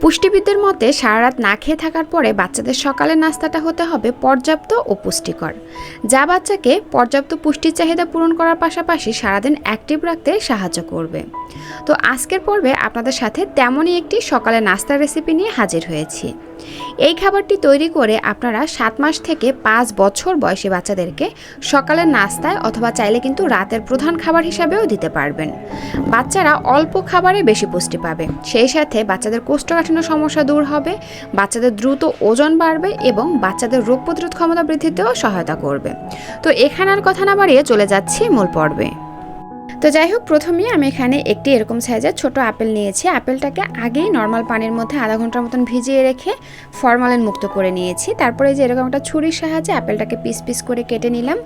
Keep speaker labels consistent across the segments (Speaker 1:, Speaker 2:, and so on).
Speaker 1: পুষ্টিবিদদের মতে সারা রাত না খেয়ে থাকার পরে বাচ্চাদের সকালের নাস্তাটা হতে হবে পর্যাপ্ত ও পুষ্টিকর। যা বাচ্চাকে পর্যাপ্ত পুষ্টির চাহিদা পূরণ করার পাশাপাশি সারাদিন অ্যাক্টিভ রাখতে সাহায্য করবে। তো আজকের পর্বে আপনাদের সাথে তেমনই একটি সকালের নাস্তার রেসিপি নিয়ে হাজির হয়েছি। এই খাবারটি তৈরি করে আপনারা সাত মাস থেকে পাঁচ বছর বয়সী বাচ্চাদেরকে সকালের নাস্তায় অথবা চাইলে কিন্তু রাতের প্রধান খাবার হিসাবেও দিতে পারবেন। বাচ্চারা অল্প খাবারে বেশি পুষ্টি পাবে। সেই সাথে বাচ্চাদের কোষ্ঠকাঠিন্য সমস্যা দূর হবে, বাচ্চাদের দ্রুত ওজন বাড়বে এবং বাচ্চাদের রোগ প্রতিরোধ ক্ষমতা বৃদ্ধিতেও সহায়তা করবে। তো এখানে আর কথা না বাড়িয়ে চলে যাচ্ছি মূল পর্বে। তো যাই হোক প্রথমেই আমি এখানে একটি এরকম সাইজের ছোট আপেল নিয়েছি। আপেলটাকে আগেই নর্মাল পানির মধ্যে আধা ঘণ্টার মতন ভিজিয়ে রেখে ফরমালিন মুক্ত করে নিয়েছি। তারপরে যে এরকম একটা ছুরির সাহায্যে আপেলটাকে পিস পিস করে কেটে নিলাম।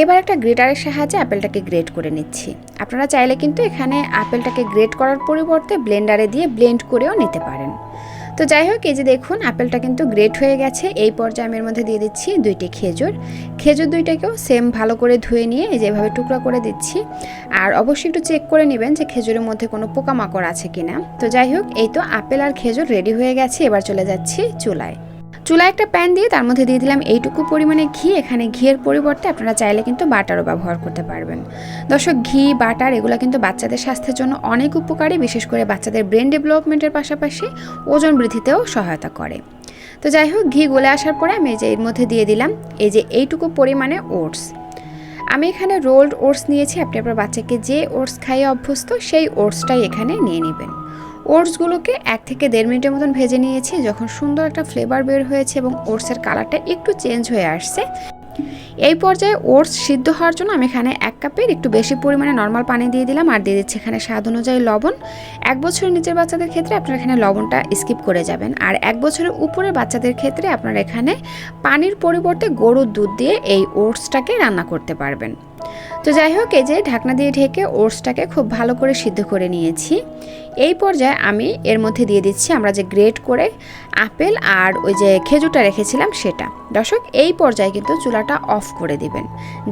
Speaker 1: এবার একটা গ্রেটারের সাহায্যে আপেলটাকে গ্রেট করে নিচ্ছি। আপনারা চাইলে কিন্তু এখানে আপেলটাকে গ্রেট করার পরিবর্তে ব্লেন্ডারে দিয়ে ব্লেন্ড করেও নিতে পারেন। তো যাই হোক, এই যে দেখুন, আপেলটা কিন্তু গ্রেট হয়ে গেছে। এই পর্যায়ে আমি এর মধ্যে দিয়ে দিচ্ছি দুইটি খেজুর। খেজুর দুইটাকেও সেম ভালো করে ধুয়ে নিয়ে এই যেভাবে টুকরা করে দিচ্ছি। আর অবশ্যই একটু চেক করে নেবেন যে খেজুরের মধ্যে কোনো পোকামাকড় আছে কিনা। তো যাই হোক, এই তো আপেল আর খেজুর রেডি হয়ে গেছে। এবার চলে যাচ্ছি চুলায়। চুলায় একটা প্যান দিয়ে তার মধ্যে দিয়ে দিলাম এইটুকু পরিমাণে ঘি। এখানে ঘিয়ের পরিবর্তে আপনারা চাইলে কিন্তু বাটারও ব্যবহার করতে পারবেন। দর্শক, ঘি, বাটার এগুলো কিন্তু বাচ্চাদের স্বাস্থ্যের জন্য অনেক উপকারী, বিশেষ করে বাচ্চাদের ব্রেন ডেভেলপমেন্টের পাশাপাশি ওজন বৃদ্ধিতেও সহায়তা করে। তো যাই হোক, ঘি গলে আসার পরে আমি এই যে এর মধ্যে দিয়ে দিলাম এই যে এইটুকু পরিমাণে ওটস। আমি এখানে রোল্ড ওটস নিয়েছি, আপনি আপনার বাচ্চাকে যে ওটস খাইয়ে অভ্যস্ত সেই ওটসটাই এখানে নিয়ে নেবেন। ওটসগুলোকে এক থেকে দেড় মিনিটের মতন ভেজে নিয়েছি। যখন সুন্দর একটা ফ্লেভার বের হয়েছে এবং ওটসের কালারটা একটু চেঞ্জ হয়ে আসছে, এই পর্যায়ে ওটস সিদ্ধ হওয়ার জন্য আমি এখানে এক কাপের একটু বেশি পরিমাণে নর্মাল পানি দিয়ে দিলাম আর দিয়ে দিচ্ছি এখানে স্বাদ অনুযায়ী লবণ। এক বছরের নিচের বাচ্চাদের ক্ষেত্রে আপনারা এখানে লবণটা স্কিপ করে যাবেন। আর এক বছরের উপরের বাচ্চাদের ক্ষেত্রে আপনারা এখানে পানির পরিবর্তে গরুর দুধ দিয়ে এই ওটসটাকে রান্না করতে পারবেন। তো যাই হোক, এই যে ঢাকনা দিয়ে ঢেকে ওটসটাকে খুব ভালো করে সিদ্ধ করে নিয়েছি। এই পর্যায়ে আমি এর মধ্যে দিয়ে দিচ্ছি আমরা যে গ্রেট করে আপেল আর ওই যে খেজুরটা রেখেছিলাম সেটা। দর্শক, এই পর্যায়ে কিন্তু চুলাটা অফ করে দিবেন।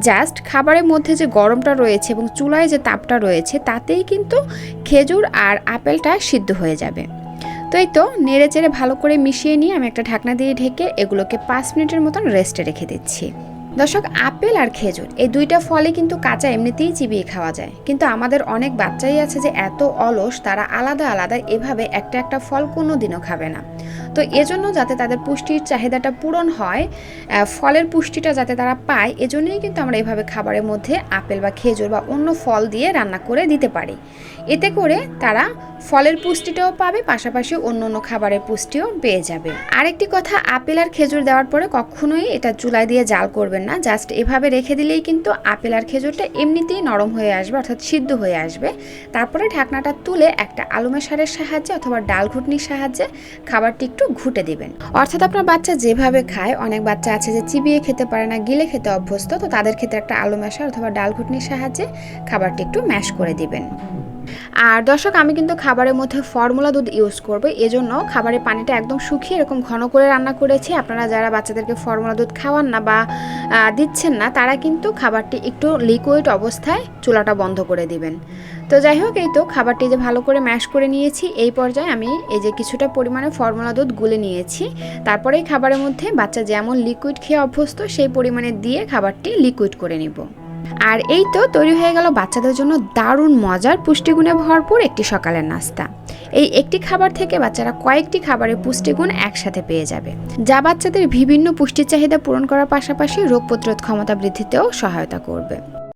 Speaker 1: জাস্ট খাবারের মধ্যে যে গরমটা রয়েছে এবং চুলায় যে তাপটা রয়েছে, তাতেই কিন্তু খেজুর আর আপেলটা সিদ্ধ হয়ে যাবে। তো এই তো নেড়ে চেড়ে ভালো করে মিশিয়ে নিয়ে আমি একটা ঢাকনা দিয়ে ঢেকে এগুলোকে পাঁচ মিনিটের মতন রেস্টে রেখে দিচ্ছি। দর্শক, আপেল আর খেজুর, এই দুইটা ফলে কিন্তু কাঁচা এমনিতেই চিবিয়ে খাওয়া যায়। কিন্তু আমাদের অনেক বাচ্চাই আছে যে এত অলস, তারা আলাদা আলাদা এভাবে একটা একটা ফল কোনো দিনও খাবে না। তো এজন্য যাতে তাদের পুষ্টির চাহিদাটা পূরণ হয় ফলের পুষ্টিটা যাতে তারা পায়, এজন্যই কিন্তু আমরা এভাবে খাবারের মধ্যে আপেল বা খেজুর বা অন্য ফল দিয়ে রান্না করে দিতে পারি। এতে করে তারা ফলের পুষ্টিটাও পাবে, পাশাপাশি অন্য অন্য খাবারের পুষ্টিও পেয়ে যাবে। আরেকটি কথা, আপেল আর খেজুর দেওয়ার পরে কখনোই এটা চুলায় দিয়ে জাল করবেন না। জাস্ট এভাবে রেখে দিলেই কিন্তু আপেল আর খেজুরটা এমনিতেই নরম হয়ে আসবে, অর্থাৎ সিদ্ধ হয়ে আসবে। তারপরে ঢাকনাটা তুলে একটা আলু মেশারের সাহায্যে অথবা ডাল ঘুটনির সাহায্যে খাবারটি একটু ঘুটে দিবেন। অর্থাৎ আপনার বাচ্চা যেভাবে খায়, অনেক বাচ্চা আছে যে চিবিয়ে খেতে পারে না, গিলে খেতে অভ্যস্ত, তো তাদের ক্ষেত্রে একটা আলু মেশার অথবা ডাল ঘুটনির সাহায্যে খাবারটি একটু ম্যাশ করে দিবেন। আর দর্শক, আমি কিন্তু খাবারের মধ্যে ফর্মুলা দুধ ইউজ করব। এজন্য খাবারের পানিটা একদম শুকিয়ে এরকম ঘন করে রান্না করেছি। আপনারা যারা বাচ্চাদেরকে ফর্মুলা দুধ খাওয়ান না বা দিচ্ছেন না, তারা কিন্তু খাবারটি একটু লিকুইড অবস্থায় চুলাটা বন্ধ করে দিবেন। তো যাই হোক, এই তো খাবারটি যে ভালো করে ম্যাশ করে নিয়েছি, এই পর্যায়ে আমি এই যে কিছুটা পরিমাণে ফর্মুলা দুধ গুলে নিয়েছি। তারপরে খাবারের মধ্যে বাচ্চা যেমন লিকুইড খেয়ে অভ্যস্ত, সেই পরিমাণে দিয়ে খাবারটি লিকুইড করে নিব। আর এই তো তৈরি হয়ে গেল বাচ্চাদের জন্য দারুণ মজার, পুষ্টিগুণে ভরপুর একটি সকালের নাস্তা। এই একটি খাবার থেকে বাচ্চারা কয়েকটি খাবারের পুষ্টিগুণ একসাথে পেয়ে যাবে, যা বাচ্চাদের বিভিন্ন পুষ্টির চাহিদা পূরণ করার পাশাপাশি রোগ প্রতিরোধ ক্ষমতা বৃদ্ধিতেও সহায়তা করবে।